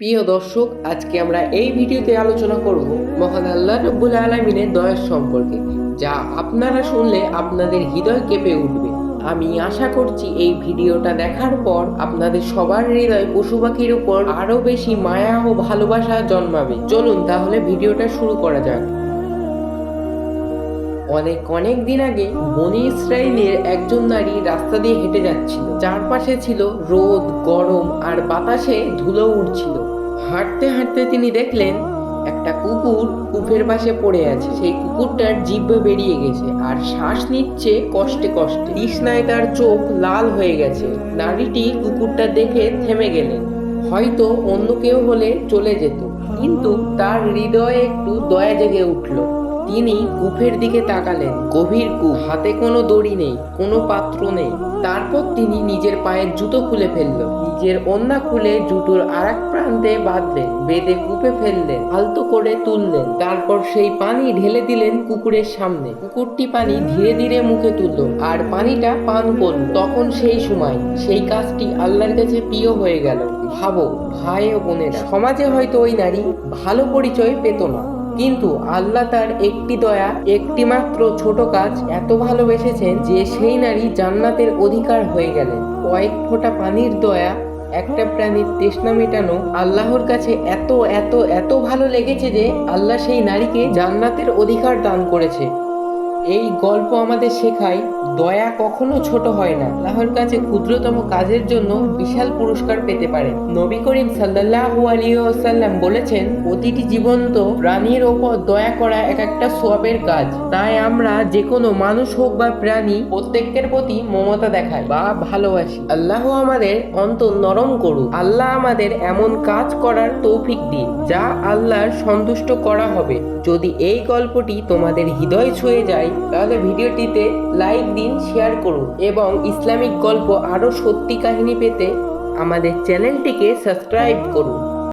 প্রিয় দর্শক, আজকে আমরা এই ভিডিওতে আলোচনা করব মহান আল্লাহ রব্বুল আলমিনের দয়ার সম্পর্কে, যা আপনারা শুনলে আপনাদের হৃদয় কেঁপে উঠবে। আমি আশা করছি এই ভিডিওটা দেখার পর আপনাদের সবার হৃদয় পশু পাখির উপর আরও বেশি মায়া ও ভালোবাসা জন্মাবে। চলুন তাহলে ভিডিওটা শুরু করা যাক। অনেক অনেক দিন আগে বনি ইসরায়েলের একজন নারী রাস্তা দিয়ে হেঁটে যাচ্ছিল। চারপাশে ছিল রোদ, গরম আর বাতাসে ধুলো উড়ছিল। হাঁটতে হাঁটতে তিনি দেখলেন একটা কুকুর কূপের পাশে পড়ে আছে। সেই কুকুরটার জিব্বে বেরিয়ে গেছে আর শ্বাস নিচ্ছে কষ্টে কষ্টে। তৃষ্ণায় তার চোখ লাল হয়ে গেছে। নারীটি কুকুরটা দেখে থেমে গেলেন। হয়তো অন্য কেউ হলে চলে যেত, কিন্তু তার হৃদয়ে একটু দয়া জেগে উঠল। তিনি কূপের দিকে তাকালেন। গভীর কূপ, হাতে কোনো দড়ি নেই, কোনো পাত্র নেই। তারপর তিনি নিজের পায়ের জুতো খুলে ফেলল। নিজের অন্যা খুলে জুতোর আর এক প্রান্তে বাঁধলেন, বেঁধে কূপে ফেললেন, আলতো করে তুললেন। তারপর সেই পানি ঢেলে দিলেন কুকুরের সামনে। কুকুরটি পানি ধীরে ধীরে মুখে তুলল, আর পানিটা পান করল। তখন সেই সময় সেই কাজটি আল্লাহর কাছে প্রিয় হয়ে গেল। ভাবো, ভাই ও বোনেরা, সমাজে হয়তো ওই নারী ভালো পরিচয় পেত না। কিন্তু আল্লাহ তার একটি দয়া, একটি মাত্র ছোট কাজ এত ভালোবেসেছেন যে সেই নারী জান্নাতের অধিকার হয়ে গেলেন। কয়েক ফোঁটা পানির দয়া, একটা প্রাণীর তৃষ্ণা মেটানো আল্লাহর কাছে এত এত এত ভালো লেগেছে যে আল্লাহ সেই নারীকে জান্নাতের অধিকার দান করেছে। এই গল্প আমাদের শেখায় দয়া কখনো ছোট হয় না। আল্লাহর কাছে ক্ষুদ্রতম কাজের জন্য বিশাল পুরস্কার পেতে পারে। নবী করিম আলাইহি ওয়াসাল্লাম বলেছেন, প্রতিটি জীবন্ত প্রাণীর ওপর দয়া করা এক একটা সোয়াবের কাজ। তাই আমরা যে কোনো মানুষ হোক বা প্রাণী, প্রত্যেকের প্রতি মমতা দেখাই বা ভালোবাসি। আল্লাহ আমাদের অন্তর নরম করুক। আল্লাহ আমাদের এমন কাজ করার তৌফিক দিন, যা আল্লাহর সন্তুষ্ট করা হবে। যদি এই গল্পটি তোমাদের হৃদয় ছুঁয়ে যায় তাহলে ভিডিওটিতে লাইক দিন শেয়ার করুন এবং ইসলামিক গল্প আরও সত্যি কাহিনী পেতে আমাদের চ্যানেলটিকে সাবস্ক্রাইব করুন।